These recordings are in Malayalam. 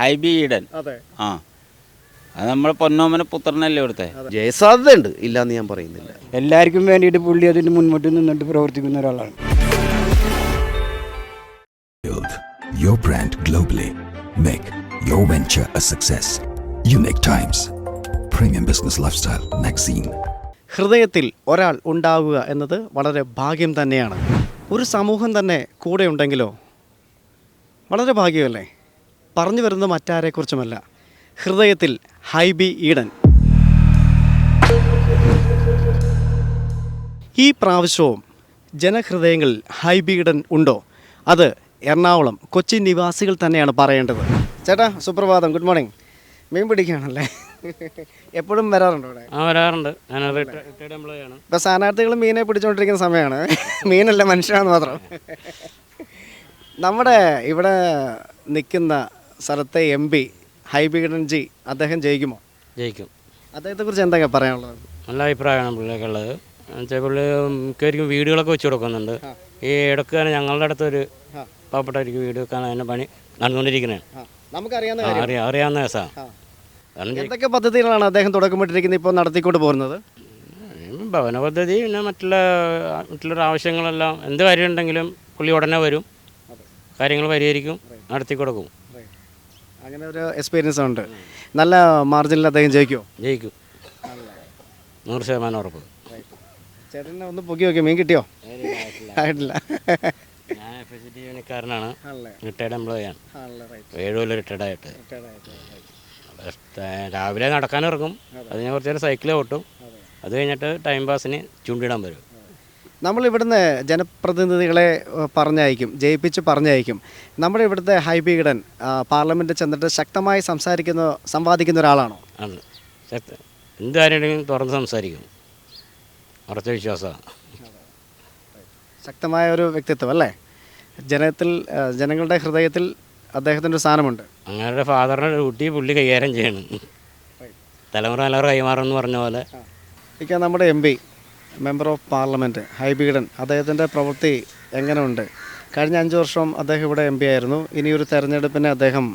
ഹൈബി ഈഡൻ അതെ. ആ. അത് നമ്മളെ പൊന്നോമന പുത്രനല്ലേ ഇവിടുത്തെ? ജയസാധ്യതയുണ്ട്. ഇല്ലാന്ന് ഞാൻ പറയുന്നില്ല. എല്ലാവർക്കും വേണ്ടിയിട്ട് പുള്ളി അതിന് മുന്നോട്ട് നിന്നിട്ട് പ്രവർത്തിക്കുന്ന ഒരാളാണ്. Your brand globally. Make your venture a success. Unique Times. Premium Business Lifestyle Magazine. ഹൃദയത്തിൽ ഒരാൾ ഉണ്ടാവുക എന്നത് വളരെ ഭാഗ്യം തന്നെയാണ്. ഒരു സമൂഹം തന്നെ കൂടെ ഉണ്ടെങ്കിലോ? വളരെ ഭാഗ്യമല്ലേ? പറഞ്ഞു വരുന്നത് മറ്റാരെക്കുറിച്ചുമല്ല. ഹൃദയത്തിൽ ഹൈബി ഈഡൻ. ഈ പ്രാവശ്യവും ജനഹൃദയങ്ങളിൽ ഹൈബി ഈഡൻ ഉണ്ടോ? അത് എറണാകുളം കൊച്ചി നിവാസികൾ തന്നെയാണ് പറയേണ്ടത്. ചേട്ടാ സുപ്രഭാതം. Good morning. മീൻ പിടിക്കുകയാണല്ലേ എപ്പോഴും വരാറുണ്ടോ ഇവിടെ ആ വരാറുണ്ട്. ഞാൻ റിട്ടയർഡ് എംപ്ലോയി ആണ് ഇപ്പൊ സ്ഥാനാർത്ഥികൾ മീനെ പിടിച്ചുകൊണ്ടിരിക്കുന്ന സമയമാണ്. മീനല്ല മനുഷ്യനാണെന്ന് മാത്രം. നമ്മുടെ ഇവിടെ നിൽക്കുന്ന സ്ഥലത്തെ എം പി ഹൈബിഗഡൻ ജി അദ്ദേഹം ജയിക്കുമോ? ജയിക്കും. അദ്ദേഹത്തെ കുറിച്ച് എന്താ പറയാനുള്ളത്? നല്ല അഭിപ്രായമാണ് പുള്ളിയൊക്കെയുള്ളത് എന്നുവെച്ചാൽ പുള്ളി മിക്കവർക്കും വീടുകളൊക്കെ വെച്ച് കൊടുക്കുന്നുണ്ട്. ഈ ഇടയ്ക്ക് തന്നെ ഞങ്ങളുടെ അടുത്തൊരു പാവപ്പെട്ടവർക്ക് വീട് വെക്കാൻ അതിന്റെ പണി നമുക്കറിയാവുന്ന കാര്യം. അറിയാം അറിയാവുന്ന എന്തൊക്കെ പദ്ധതികളാണ് അദ്ദേഹം തുടക്കമിട്ടിരിക്കുന്നത് ഇപ്പോൾ നടത്തിക്കൊണ്ട് പോകുന്നത്? ഭവന പദ്ധതി പിന്നെ മറ്റുള്ള മറ്റുള്ള ആവശ്യങ്ങളെല്ലാം എന്ത് കാര്യമുണ്ടെങ്കിലും പുള്ളി ഉടനെ വരും. കാര്യങ്ങൾ പരിഹരിക്കും നടത്തി കൊടുക്കും അങ്ങനെ ഒരു എക്സ്പീരിയൻസ് ഉണ്ട്. നല്ല മാർജിനിൽ അദ്ദേഹം ജയിക്കുമോ ജയിക്കും. നൂറ് ശതമാനം ഉറപ്പ്. ചേട്ടനെ ഒന്ന് പൊക്കി നോക്കിയോ? മീൻ കിട്ടിയോ? ആയിട്ടില്ല. ഞാൻ എഫ് എസ് ടി ജീവനക്കാരനാണ് റിട്ടയർഡ് എംപ്ലോയി ആണ്. ആണല്ലേ റൈറ്റ് ഏഴ് കൊല്ലം റിട്ടയർഡ് ആയിട്ട്. രാവിലെ നടക്കാനിറങ്ങും അതിന് കുറച്ച് നേരം സൈക്കിൾ ഓട്ടും. അത്. കഴിഞ്ഞിട്ട് ടൈം പാസിന് ചൂണ്ടിടാൻ വരും. നമ്മൾ ഇവിടുന്ന് ജനപ്രതിനിധികളെ പറഞ്ഞയക്കും ജയിപ്പിച്ച് പറഞ്ഞയക്കും. നമ്മുടെ ഇവിടുത്തെ ഹൈബീഡൻ പാർലമെന്റിൽ ചെന്നിട്ട് ശക്തമായി സംസാരിക്കുന്ന സംവാദിക്കുന്ന ഒരാളാണോ? ആണ്. എന്തായാലും തുറന്ന് സംസാരിക്കും. ഉറച്ച വിശ്വാസമാണ്. ശക്തമായ ഒരു വ്യക്തിത്വം അല്ലേ? ജനത്തിൽ ജനങ്ങളുടെ ഹൃദയത്തിൽ അദ്ദേഹത്തിന്റെ ഒരു സ്ഥാനമുണ്ട്. അങ്ങനെ ഫാദറിന്റെ ഡ്യൂട്ടി പുള്ളി കൈകാര്യം ചെയ്യണം. തലമുറ തലമുറ കൈമാറണം എന്ന് പറഞ്ഞ പോലെ. ഇക്ക നമ്മുടെ M P. Member of parliament Hibi Eden അദ്ദേഹത്തിന്റെ പ്രവൃത്തി എങ്ങനെയുണ്ട്? കഴിഞ്ഞ അഞ്ച് വർഷം അദ്ദേഹം ഇവിടെ എം പി ആയിരുന്നു. ഇനിയൊരു ഒരു തെരഞ്ഞെടുപ്പിനെ അദ്ദേഹം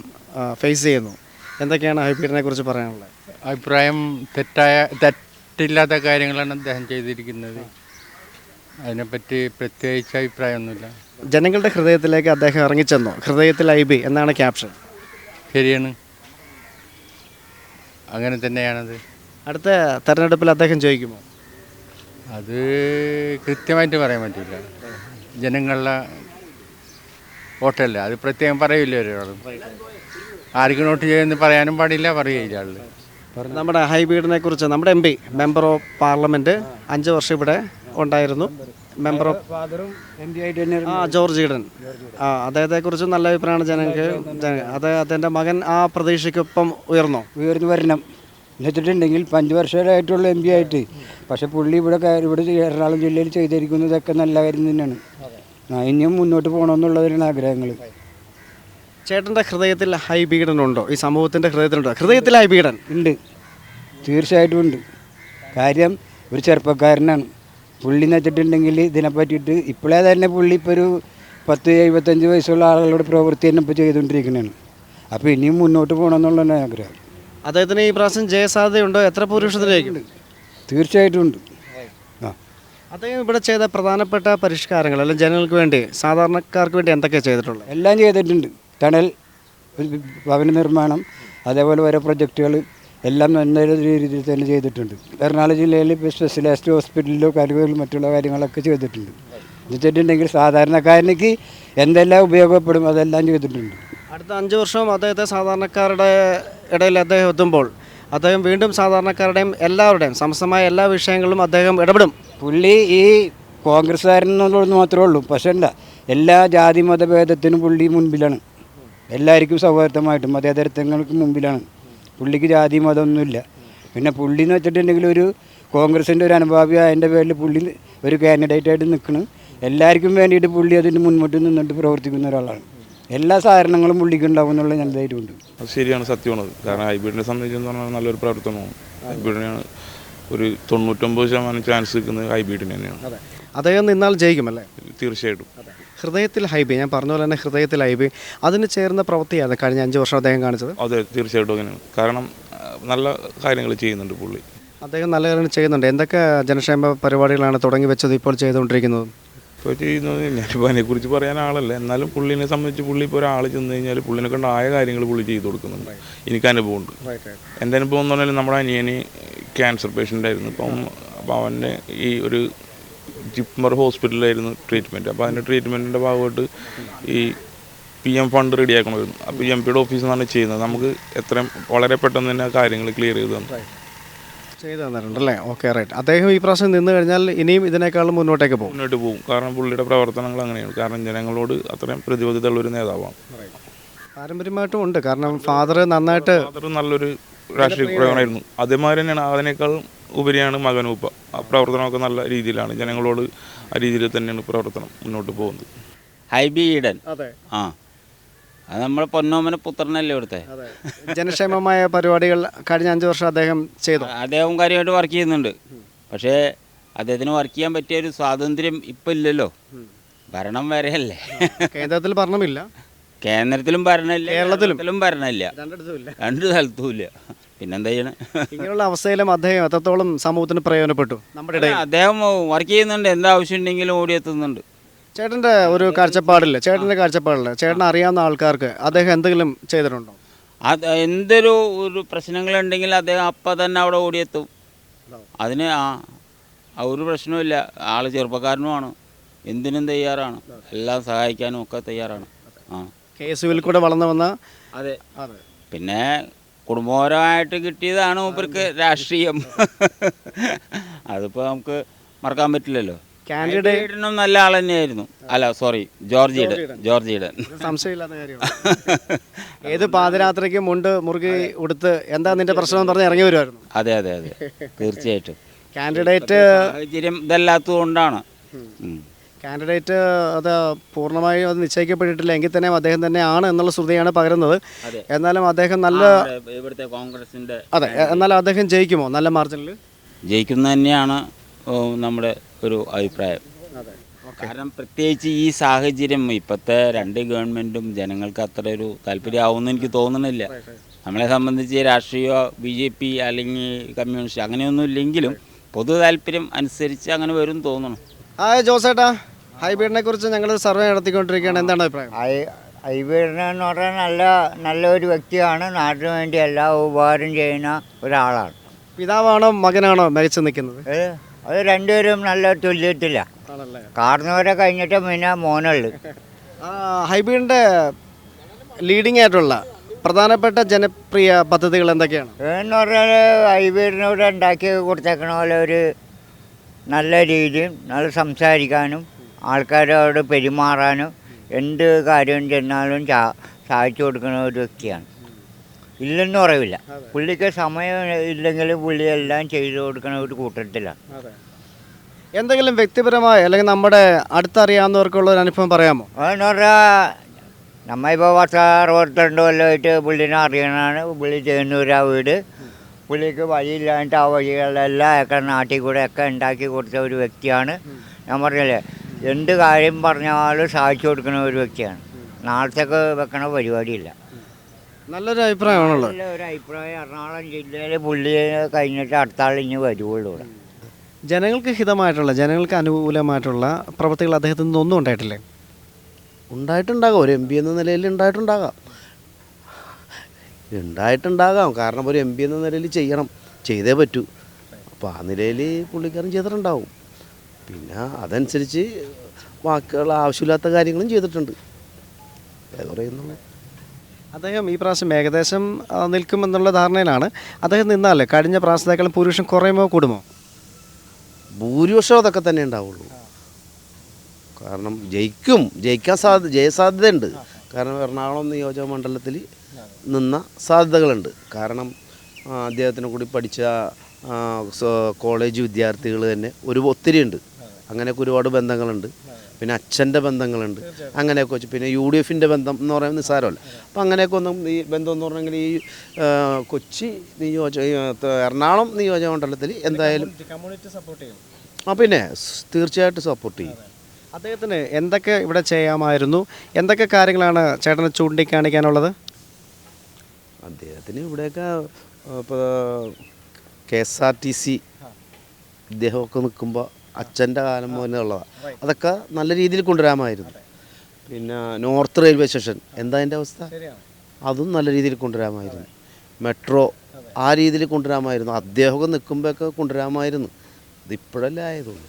ഫേസ് ചെയ്യുന്നു. എന്തൊക്കെയാണ് ഹൈബീഡനെ കുറിച്ച് പറയാനുള്ളത്? അഭിപ്രായം തെറ്റായ തെറ്റില്ലാത്ത കാര്യങ്ങളാണ് അദ്ദേഹം ചെയ്തിരിക്കുന്നത്. അതിനെപ്പറ്റി പ്രത്യേകിച്ച് അഭിപ്രായമൊന്നുമില്ല. ജനങ്ങളുടെ ഹൃദയത്തിലേക്ക് അദ്ദേഹം ഇറങ്ങിച്ചെന്നു? ഹൃദയത്തിൽ ഐ ബി എന്നാണ് ക്യാപ്ഷൻ ശരിയാണ്. അങ്ങനെ തന്നെയാണത്. അടുത്ത തെരഞ്ഞെടുപ്പിൽ അദ്ദേഹം ജയിക്കുമോ? അത് കൃത്യമായിട്ട് പറയാൻ പറ്റില്ല. ജനങ്ങളുടെ വോട്ടല്ലേ? അത് പ്രത്യേകം പറയില്ല ഒരാളും? ആർക്ക് നോട്ട് ചെയ്യുമെന്ന് പറയാനും പാടില്ല പറയുകയില്ല ആൾ. നമ്മുടെ ഹൈബീഡിനെ കുറിച്ച് നമ്മുടെ M P member of parliament അഞ്ച് വർഷം ഇവിടെ ഉണ്ടായിരുന്നു. മെമ്പർ ഓഫ് ആ ജോർജ് ഈഡൻ. ആ അദ്ദേഹത്തെ കുറിച്ച് നല്ല അഭിപ്രായമാണ് ജനങ്ങൾക്ക്. അദ്ദേഹത്തിന്റെ അത് മകൻ ആ പ്രതീക്ഷയ്ക്കൊപ്പം ഉയർന്നോ. ഉയർന്നു വരണം. എന്നുവെച്ചിട്ടുണ്ടെങ്കിൽ പഞ്ചവർഷമായിട്ടുള്ള എം പി ആയിട്ട്. പക്ഷെ പുള്ളി ഇവിടെ ഇവിടെ എറണാകുളം ജില്ലയിൽ ചെയ്തിരിക്കുന്നതൊക്കെ നല്ല കാര്യം തന്നെയാണ്. ഇനിയും മുന്നോട്ട് പോകണമെന്നുള്ളതിനാണ് ആഗ്രഹങ്ങൾ ചേട്ടന്റെ ഹൃദയത്തിൽ ഹൈബീഡൻ ഉണ്ടോ? ഈ സമൂഹത്തിന്റെ ഹൃദയത്തിലുണ്ടോ ഹൃദയത്തിൽ ഹൈപീഡൻ ഉണ്ട്. തീർച്ചയായിട്ടും ഉണ്ട്. കാര്യം ഒരു ചെറുപ്പക്കാരനാണ്. പുള്ളി എന്ന് വെച്ചിട്ടുണ്ടെങ്കിൽ ഇതിനെ പറ്റിയിട്ട് ഇപ്പോഴേ തന്നെ പുള്ളി ഇപ്പോൾ ഒരു പത്ത് എഴുപത്തഞ്ച് വയസ്സുള്ള ആളുകളുടെ പ്രവൃത്തി തന്നെ ഇപ്പോൾ ചെയ്തുകൊണ്ടിരിക്കുന്നതാണ് അപ്പോൾ ഇനിയും മുന്നോട്ട് പോകണമെന്നുള്ളതാണ് ആഗ്രഹം. അദ്ദേഹത്തിന് ഈ പ്രാവശ്യം ജയസാധ്യതയുണ്ടോ? എത്ര ഭൂരിപക്ഷത്തിലേക്ക്? തീർച്ചയായിട്ടും ഉണ്ട്. അദ്ദേഹം ഇവിടെ ചെയ്ത പ്രധാനപ്പെട്ട പരിഷ്കാരങ്ങൾ അല്ലെങ്കിൽ ജനങ്ങൾക്ക് വേണ്ടി സാധാരണക്കാർക്ക് വേണ്ടി എന്തൊക്കെ ചെയ്തിട്ടുള്ളത്? എല്ലാം ചെയ്തിട്ടുണ്ട്. ടണൽ ഭവന നിർമ്മാണം അതേപോലെ ഓരോ പ്രൊജക്റ്റുകൾ എല്ലാം നല്ല രീതിയിൽ തന്നെ ചെയ്തിട്ടുണ്ട്. എറണാകുളം ജില്ലയിൽ ഇപ്പോൾ സ്പെഷ്യലൈസ്ഡ് ഹോസ്പിറ്റലിലോ കാര്യങ്ങളും മറ്റുള്ള കാര്യങ്ങളൊക്കെ ചെയ്തിട്ടുണ്ട്. എന്നുവെച്ചിട്ടുണ്ടെങ്കിൽ സാധാരണക്കാരനക്ക് എന്തെല്ലാം ഉപയോഗപ്പെടും അതെല്ലാം ചെയ്തിട്ടുണ്ട്. അടുത്ത അഞ്ച് വർഷവും അദ്ദേഹത്തെ സാധാരണക്കാരുടെ ഇടയിൽ അദ്ദേഹം എത്തുമ്പോൾ അദ്ദേഹം വീണ്ടും സാധാരണക്കാരുടെയും എല്ലാവരുടെയും സമസ്തമായ എല്ലാ വിഷയങ്ങളിലും അദ്ദേഹം ഇടപെടും. പുള്ളി ഈ കോൺഗ്രസ്സുകാരനുള്ളത് മാത്രമേ ഉള്ളൂ. പക്ഷേ അല്ല എല്ലാ ജാതി മതഭേദത്തിനും പുള്ളി മുൻപിലാണ്. എല്ലാവർക്കും സൗഹാർദ്ദമായിട്ടും മതേതരത്വങ്ങൾക്ക് മുമ്പിലാണ്. പുള്ളിക്ക് ജാതി മതമൊന്നുമില്ല. പിന്നെ പുള്ളി എന്ന് വെച്ചിട്ടുണ്ടെങ്കിൽ ഒരു കോൺഗ്രസിന്റെ ഒരു അനുഭാവി അതിന്റെ പേരിൽ പുള്ളി ഒരു കാൻഡിഡേറ്റ് ആയിട്ട് നിൽക്കണം. എല്ലാവർക്കും വേണ്ടിയിട്ട് പുള്ളി അതിന് മുൻപോട്ട് നിന്നിട്ട് പ്രവർത്തിക്കുന്ന ഒരാളാണ്. എല്ലാ സാധനങ്ങളും പുള്ളിക്ക് ഉണ്ടാവും എന്നുള്ള ഞാൻ ധൈര്യമുണ്ട്. അത് ശരിയാണ് സത്യമാണ് കാരണം ഹൈബ്രിഡിനെ സംബന്ധിച്ചെന്ന് പറഞ്ഞാൽ നല്ലൊരു പ്രവർത്തനമാണ്. ഹൈബ്രിഡിനാണ് ഒരു തൊണ്ണൂറ്റൊമ്പത് ശതമാനം ചാൻസ് നിൽക്കുന്നത് ഹൈബ്രിഡിന് തന്നെയാണ്. അദ്ദേഹം നിന്നാൽ ജയിക്കും അല്ലേ തീർച്ചയായിട്ടും ഹൃദയത്തിൽ ഹൈബി ഞാൻ പറഞ്ഞ പോലെ തന്നെ ഹൃദയത്തിൽ ഹൈബി. അതിന് ചേർന്ന പ്രവൃത്തിയാണ് കഴിഞ്ഞ അഞ്ച് വർഷം അദ്ദേഹം കാണിച്ചത്. അതെ തീർച്ചയായിട്ടും അങ്ങനെയാണ്. കാരണം നല്ല കാര്യങ്ങൾ ചെയ്യുന്നുണ്ട് പുള്ളി. അദ്ദേഹം നല്ല കാര്യങ്ങൾ ചെയ്യുന്നുണ്ട്. എന്തൊക്കെ ജനക്ഷേമ പരിപാടികളാണ് തുടങ്ങി വെച്ചത് ഇപ്പോൾ ചെയ്തുകൊണ്ടിരിക്കുന്നത്? ഇപ്പോൾ ചെയ്യുന്നത് ഞാനിപ്പോൾ അതിനെക്കുറിച്ച് പറയാൻ ആളല്ല. എന്നാലും പുള്ളിനെ സംബന്ധിച്ച് പുള്ളി ഇപ്പോൾ ഒരാൾ ചെന്ന് കഴിഞ്ഞാൽ പുള്ളിനെ കൊണ്ട് ആയ കാര്യങ്ങൾ പുള്ളി ചെയ്തു കൊടുക്കുന്നുണ്ട്. എനിക്ക് അനുഭവമുണ്ട്. എന്റെ അനുഭവം എന്ന് പറഞ്ഞാൽ നമ്മുടെ അനിയന് ക്യാൻസർ പേഷ്യന്റ് ആയിരുന്നു. അപ്പം അപ്പോൾ അവന്റെ ഈ ഒരു ജിപ്മർ ഹോസ്പിറ്റലിലായിരുന്നു ട്രീറ്റ്മെന്റ് അപ്പോൾ അതിന്റെ ട്രീറ്റ്മെന്റിന്റെ ഭാഗമായിട്ട് ഈ പി എം ഫണ്ട് റെഡി ആക്കണമായിരുന്നു. അപ്പോൾ എം പിയുടെ ഓഫീസിൽ നിന്നാണ് ചെയ്യുന്നത്. നമുക്ക് എത്രയും വളരെ പെട്ടെന്ന് തന്നെ ആ കാര്യങ്ങൾ ക്ലിയർ ചെയ്ത് തന്നു ചെയ്തു തന്നിട്ടുണ്ടല്ലേ ഓക്കെ റൈറ്റ് അദ്ദേഹം ഈ പ്രാവശ്യം നിന്ന് കഴിഞ്ഞാൽ ഇനിയും ഇതിനേക്കാളും മുന്നോട്ടേക്ക് പോകും. മുന്നോട്ട് പോകും. കാരണം പുള്ളിയുടെ പ്രവർത്തനങ്ങൾ അങ്ങനെയാണ്. കാരണം ജനങ്ങളോട് അത്രയും പ്രതിബദ്ധതയുള്ള ഒരു നേതാവാണ്. പാരമ്പര്യമായിട്ടും ഉണ്ട്. കാരണം ഫാദർ നന്നായിട്ട് അതൊരു നല്ലൊരു രാഷ്ട്രീയ പ്രവർത്തനമായിരുന്നു അതേമാതിരി തന്നെയാണ്. അതിനേക്കാൾ ഉപരിയാണ് മകനൂപ്പ ആ പ്രവർത്തനമൊക്കെ നല്ല രീതിയിലാണ്. ജനങ്ങളോട് ആ രീതിയിൽ തന്നെയാണ് പ്രവർത്തനം മുന്നോട്ട് പോകുന്നത്. ഹൈബി ഈഡൻ. അതെ. ആ. അത് നമ്മളെ പൊന്നോമന പുത്രനല്ലേ ഇവിടുത്തെ. ജനക്ഷേമമായ പരിപാടികൾ കഴിഞ്ഞ അഞ്ചു വർഷം അദ്ദേഹം ചെയ്തു. അദ്ദേഹം കാര്യമായിട്ട് വർക്ക് ചെയ്യുന്നുണ്ട്. പക്ഷേ അദ്ദേഹത്തിന് വർക്ക് ചെയ്യാൻ പറ്റിയ ഒരു സ്വാതന്ത്ര്യം ഇപ്പം ഇല്ലല്ലോ. ഭരണം വരെയല്ലേ. കേന്ദ്രത്തിൽ ഭരണമില്ല. കേന്ദ്രത്തിലും ഭരണമില്ല കേരളത്തിലും. ഭരണമില്ല. രണ്ടു രണ്ട് സ്ഥലത്തും ഇല്ല. പിന്നെന്താ ചെയ്യണേ? ഇങ്ങനെയുള്ള അവസ്ഥയിലും അദ്ദേഹം എത്രത്തോളം സമൂഹത്തിന് പ്രയോജനപ്പെട്ടു നമ്മുടെ അദ്ദേഹം വർക്ക് ചെയ്യുന്നുണ്ട്. എന്താവശ്യം ഉണ്ടെങ്കിലും ഓടിയെത്തുന്നുണ്ട് ചേട്ടന്റെ ഒരു കാഴ്ചപ്പാടില്ല? ചേട്ടന്റെ കാഴ്ചപ്പാടില്ല? ചേട്ടൻ അറിയാവുന്ന ആൾക്കാർക്ക് അദ്ദേഹം എന്തെങ്കിലും ചെയ്തിട്ടുണ്ടോ? അത് എന്തൊരു ഒരു പ്രശ്നങ്ങളുണ്ടെങ്കിൽ അദ്ദേഹം അപ്പം തന്നെ അവിടെ ഓടിയെത്തും. അതിന് ആ ഒരു പ്രശ്നവുമില്ല. ആൾ ചെറുപ്പക്കാരനുമാണ്. എന്തിനും തയ്യാറാണ്. എല്ലാം സഹായിക്കാനും ഒക്കെ തയ്യാറാണ്. ആ. കെ എസ് യുവിൽ കൂടെ വളർന്നു വന്ന അതെ. അതെ. പിന്നെ കുടുംബപരമായിട്ട് കിട്ടിയതാണ് മൂപ്പർക്ക് രാഷ്ട്രീയം. അതിപ്പോൾ നമുക്ക് മറക്കാൻ പറ്റില്ലല്ലോ. ഈഡനും നല്ല ആൾ തന്നെയായിരുന്നു. അല്ല സോറി ജോർജ് ഈഡൻ ജോർജ് ഈഡൻ സംശയമില്ലാത്ത കാര്യമാണ്. ഏത് പാതിരാത്രിക്ക് മുണ്ട് മുറുകി ഉടുത്ത് എന്താ നിന്റെ പ്രശ്നം എന്ന് പറഞ്ഞ് ഇറങ്ങി വരുമായിരുന്നു? അതെ അതെ അതെ. തീർച്ചയായിട്ടും. കാൻഡിഡേറ്റ് സാഹചര്യം ഇതല്ലാത്തത് കൊണ്ടാണ് കാൻഡിഡേറ്റ് അത് പൂർണമായും അത് നിശ്ചയിക്കപ്പെട്ടിട്ടില്ല. എങ്കിൽ തന്നെ അദ്ദേഹം തന്നെ ആണ് എന്നുള്ള ശ്രുതിയാണ് പകരുന്നത്. എന്നാലും അദ്ദേഹം നല്ല ഇവിടുത്തെ കോൺഗ്രസിന്റെ അതെ എന്നാലും അദ്ദേഹം ജയിക്കുമോ നല്ല മാർജിനിൽ ജയിക്കുന്ന തന്നെയാണ് നമ്മുടെ ഒരു അഭിപ്രായം. കാരണം പ്രത്യേകിച്ച് ഈ സാഹചര്യം ഇപ്പോഴത്തെ രണ്ട് ഗവൺമെന്റും ജനങ്ങൾക്ക് അത്ര ഒരു താല്പര്യമാവുമെന്ന് എനിക്ക് തോന്നുന്നില്ല നമ്മളെ സംബന്ധിച്ച് രാഷ്ട്രീയ ബി ജെ പി അല്ലെങ്കിൽ കമ്മ്യൂണിസ്റ്റ് അങ്ങനെയൊന്നും ഇല്ലെങ്കിലും പൊതു താല്പര്യം അനുസരിച്ച് അങ്ങനെ വരും തോന്നണം. ഹായ് ജോസേട്ടാ ഹൈബ്രിഡിനെ കുറിച്ച് ഞങ്ങൾ സർവേ നടത്തിക്കൊണ്ടിരിക്കുകയാണ്. എന്താണ് അഭിപ്രായം? ഹൈബ്രിഡിനെന്ന് പറഞ്ഞാൽ നല്ല നല്ലൊരു വ്യക്തിയാണ്. നാട്ടിന് വേണ്ടി എല്ലാ ഉപകാരം ചെയ്യുന്ന ഒരാളാണ്. പിതാവാണോ മകനാണോ മികച്ചു നിൽക്കുന്നത്? അത് രണ്ടുപേരും നല്ല തുല്യത്തില്ല ആണല്ലേ? കാർന്നവരെ കഴിഞ്ഞിട്ട് പിന്നെ മോനുള്ളു. ഹൈബീഡിന്റെ ലീഡിംഗ് ആയിട്ടുള്ള പ്രധാനപ്പെട്ട ജനപ്രിയ പദ്ധതികൾ എന്തൊക്കെയാണ്? എന്ന് പറഞ്ഞാൽ ഹൈബീഡിനോട് ഉണ്ടാക്കി കൊടുത്തേക്കണ പോലെ ഒരു നല്ല രീതിയും നല്ല സംസാരിക്കാനും ആൾക്കാരോട് പെരുമാറാനും എന്ത് കാര്യം ചെന്നാലും സാധിച്ചു സഹായിച്ചു കൊടുക്കുന്ന ഒരു വ്യക്തിയാണ്. ഇല്ലെന്ന് പറയില്ല പുള്ളിക്ക് സമയം ഇല്ലെങ്കിലും പുള്ളി എല്ലാം ചെയ്തു കൊടുക്കണ ഒരു കൂട്ടത്തിലാണ് എന്തെങ്കിലും വ്യക്തിപരമായ അല്ലെങ്കിൽ നമ്മുടെ അടുത്തറിയാവുന്നവർക്കുള്ള ഒരു അനുഭവം പറയാമോ? അതെന്ന് പറഞ്ഞാൽ നമ്മ ഇപ്പോൾ പത്ത് അറുപത്തിരണ്ട് കൊല്ലമായിട്ട് പുള്ളിനെ അറിയണതാണ് പുള്ളി ചെയ്യുന്നൂരാ വീട്. പുള്ളിക്ക് വഴിയില്ലാണ്ട് ആ വഴികളെല്ലാം ഒക്കെ നാട്ടിൽ കൂടെ ഒക്കെ ഉണ്ടാക്കി കൊടുത്ത ഒരു വ്യക്തിയാണ്. ഞാൻ പറഞ്ഞില്ലേ എന്ത് കാര്യം പറഞ്ഞാലും സാധിച്ചു കൊടുക്കുന്ന ഒരു വ്യക്തിയാണ്. നാളത്തേക്ക് വെക്കണ പരിപാടിയില്ല. നല്ലൊരു അഭിപ്രായമാണല്ലോ. നല്ല ഒരു അഭിപ്രായം. എറണാകുളം ജില്ലയിലെ പുള്ളി കഴിഞ്ഞിട്ട് അടുത്ത ആൾ ഇനി വരുവുള്ളൂ ഇവിടെ. ജനങ്ങൾക്ക് ഹിതമായിട്ടുള്ള ജനങ്ങൾക്ക് അനുകൂലമായിട്ടുള്ള പ്രവൃത്തികൾ അദ്ദേഹത്തിൽ നിന്നൊന്നും ഉണ്ടായിട്ടില്ലേ? ഉണ്ടായിട്ടുണ്ടാകാം. ഒരു എം പി എന്ന നിലയിൽ ഉണ്ടായിട്ടുണ്ടാകാം. ഉണ്ടായിട്ടുണ്ടാകാം. കാരണം ഒരു എം പി എന്ന നിലയിൽ ചെയ്യണം. ചെയ്തേ പറ്റൂ. അപ്പോൾ ആ നിലയിൽ പുള്ളിക്കാരൻ ചെയ്തിട്ടുണ്ടാവും. പിന്നെ അതനുസരിച്ച് വാക്കുകൾ ആവശ്യമില്ലാത്ത കാര്യങ്ങളും ചെയ്തിട്ടുണ്ട്. ഏത് പറയുന്നുള്ളൂ. അദ്ദേഹം ഈ പ്രാവശ്യം ഏകദേശം നിൽക്കുമെന്നുള്ള ധാരണയിലാണ്. അദ്ദേഹം നിന്നാലേ കഴിഞ്ഞ പ്രാവശ്യത്തേക്കാളും പുരുഷൻ കുറയുമോ കൂടുമോ? ഭൂരിപക്ഷം അതൊക്കെ തന്നെ ഉണ്ടാവുള്ളൂ. കാരണം ജയിക്കും ജയിക്കാൻ സാധ്യത ജയസാധ്യതയുണ്ട് കാരണം എറണാകുളം നിയോജക മണ്ഡലത്തിൽ നിന്ന സാധ്യതകളുണ്ട്. കാരണം അദ്ദേഹത്തിനെ കൂടി പഠിച്ച കോളേജ് വിദ്യാർത്ഥികൾ തന്നെ ഒരു ഒത്തിരി ഉണ്ട് അങ്ങനെയൊക്കെ ഒരുപാട് ബന്ധങ്ങളുണ്ട്. പിന്നെ അച്ഛന്റെ ബന്ധങ്ങളുണ്ട്. അങ്ങനെയൊക്കെ വെച്ച് പിന്നെ യു ഡി എഫിന്റെ ബന്ധം എന്ന് പറയുന്നത് നിസ്സാരമല്ല. അപ്പം അങ്ങനെയൊക്കെ ഒന്നും ഈ ബന്ധം എന്ന് പറഞ്ഞെങ്കിൽ ഈ കൊച്ചി നിയോജക എറണാകുളം നിയോജക മണ്ഡലത്തിൽ എന്തായാലും ആ പിന്നെ തീർച്ചയായിട്ടും സപ്പോർട്ട് ചെയ്യും. അദ്ദേഹത്തിന് എന്തൊക്കെ ഇവിടെ ചെയ്യാമായിരുന്നു? എന്തൊക്കെ കാര്യങ്ങളാണ് ചേട്ടന് ചൂണ്ടിക്കാണിക്കാനുള്ളത്? അദ്ദേഹത്തിന് ഇവിടെയൊക്കെ ഇപ്പോൾ K S R T C ഇദ്ദേഹമൊക്കെ നിൽക്കുമ്പോൾ അച്ഛന്റെ കാലം മുതലേ ഉള്ളതാണ് അതൊക്കെ നല്ല രീതിയിൽ കൊണ്ടുവരാമായിരുന്നു. പിന്നെ നോർത്ത് റെയിൽവേ സ്റ്റേഷൻ. എന്താ അതിന്റെ അവസ്ഥ? അതും നല്ല രീതിയിൽ കൊണ്ടുവരാമായിരുന്നു. മെട്രോ ആ രീതിയിൽ കൊണ്ടുവരാമായിരുന്നു. അദ്ദേഹമൊക്കെ നിൽക്കുമ്പോഴൊക്കെ കൊണ്ടുവരാമായിരുന്നു. ഇതിപ്പോഴല്ലേ ആയതുള്ളൂ.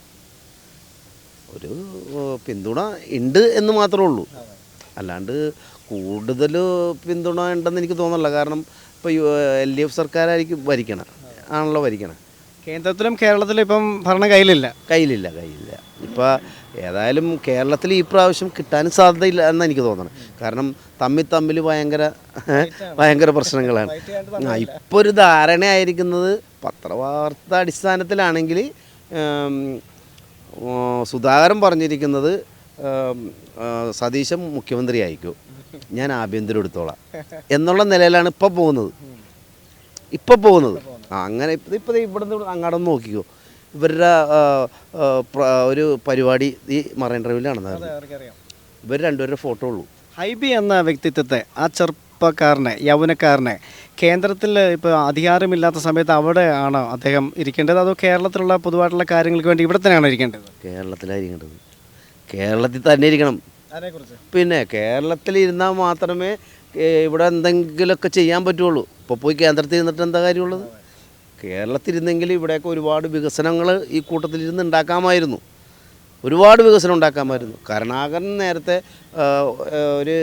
ഒരു പിന്തുണ ഉണ്ട് എന്ന് മാത്രമേ ഉള്ളൂ. അല്ലാണ്ട് കൂടുതൽ പിന്തുണ ഉണ്ടെന്ന് എനിക്ക് തോന്നുന്നില്ല. കാരണം ഇപ്പോൾ എൽ ഡി എഫ് സർക്കാരായിരിക്കും ഭരിക്കണം. ആണല്ലോ ഭരിക്കണം. കേന്ദ്രത്തിലും കേരളത്തിലും ഇപ്പം ഭരണം കയ്യിലില്ല. കയ്യിലില്ല കയ്യിലില്ല. ഇപ്പോൾ ഏതായാലും കേരളത്തിൽ ഈ പ്രാവശ്യം കിട്ടാനും സാധ്യതയില്ല എന്ന് എനിക്ക് തോന്നണം. കാരണം തമ്മിൽ തമ്മിൽ ഭയങ്കര ഭയങ്കര പ്രശ്നങ്ങളാണ്. ആ ഇപ്പോൾ ഒരു ധാരണയായിരിക്കുന്നത് പത്രവാർത്ത അടിസ്ഥാനത്തിലാണെങ്കിൽ സുധാകരൻ പറഞ്ഞിരിക്കുന്നത് സതീശൻ മുഖ്യമന്ത്രി ആയിക്കും ഞാൻ ആഭ്യന്തരം എടുത്തോളാം. എന്നുള്ള നിലയിലാണ് ഇപ്പോൾ പോകുന്നത്. ഇപ്പോൾ പോകുന്നത്. അങ്ങനെ ഇപ്പം ഇപ്പോൾ ഇവിടുന്ന് അങ്ങോട്ടൊന്ന് നോക്കിക്കോ. ഇവരുടെ ഒരു പരിപാടി ഈ മറൈൻ ഡ്രൈവിൽ നടന്നായിരുന്നു. ഇവർ രണ്ടുപേരുടെ ഫോട്ടോ ഉള്ളൂ. ഹൈബി എന്ന വ്യക്തിത്വത്തെ ആ ചെറുപ്പക്കാരനെ യൗവനക്കാരനെ കേന്ദ്രത്തിൽ ഇപ്പോൾ അധികാരമില്ലാത്ത സമയത്ത് അവിടെ ആണോ അദ്ദേഹം ഇരിക്കേണ്ടത്? അതോ കേരളത്തിലുള്ള പൊതുവായിട്ടുള്ള കാര്യങ്ങൾക്ക് വേണ്ടി ഇവിടെ തന്നെയാണോ ഇരിക്കേണ്ടത്? കേരളത്തിലായിരിക്കേണ്ടത്. കേരളത്തിൽ തന്നെ ഇരിക്കണം. പിന്നെ കേരളത്തിൽ ഇരുന്നാൽ മാത്രമേ ഇവിടെ എന്തെങ്കിലുമൊക്കെ ചെയ്യാൻ പറ്റുള്ളൂ. ഇപ്പോൾ പോയി കേന്ദ്രത്തിൽ ഇരുന്നിട്ട് എന്താ കാര്യമുള്ളത്? കേരളത്തിലിരുന്നെങ്കിൽ ഇവിടെയൊക്കെ ഒരുപാട് വികസനങ്ങൾ ഈ കൂട്ടത്തിൽ ഇരുന്ന് ഉണ്ടാക്കാമായിരുന്നു. ഒരുപാട് വികസനം ഉണ്ടാക്കാമായിരുന്നു. കരുണാകരൻ നേരത്തെ ഒരു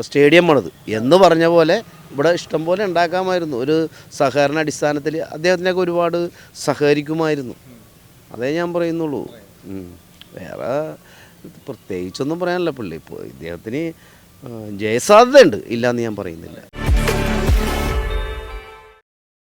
സ്റ്റേഡിയം പണിത് എന്ന് പറഞ്ഞ പോലെ ഇവിടെ ഇഷ്ടം പോലെ ഉണ്ടാക്കാമായിരുന്നു. ഒരു സഹകരണ അടിസ്ഥാനത്തിൽ അദ്ദേഹത്തിനൊക്കെ ഒരുപാട് സഹകരിക്കുമായിരുന്നു. അതേ ഞാൻ പറയുന്നുള്ളൂ. വേറെ പ്രത്യേകിച്ചൊന്നും പറയാനില്ല പുള്ളി. ഇപ്പോൾ ഇദ്ദേഹത്തിന് ജയസാധ്യതയുണ്ട്. ഇല്ലയെന്ന് ഞാൻ പറയുന്നില്ല.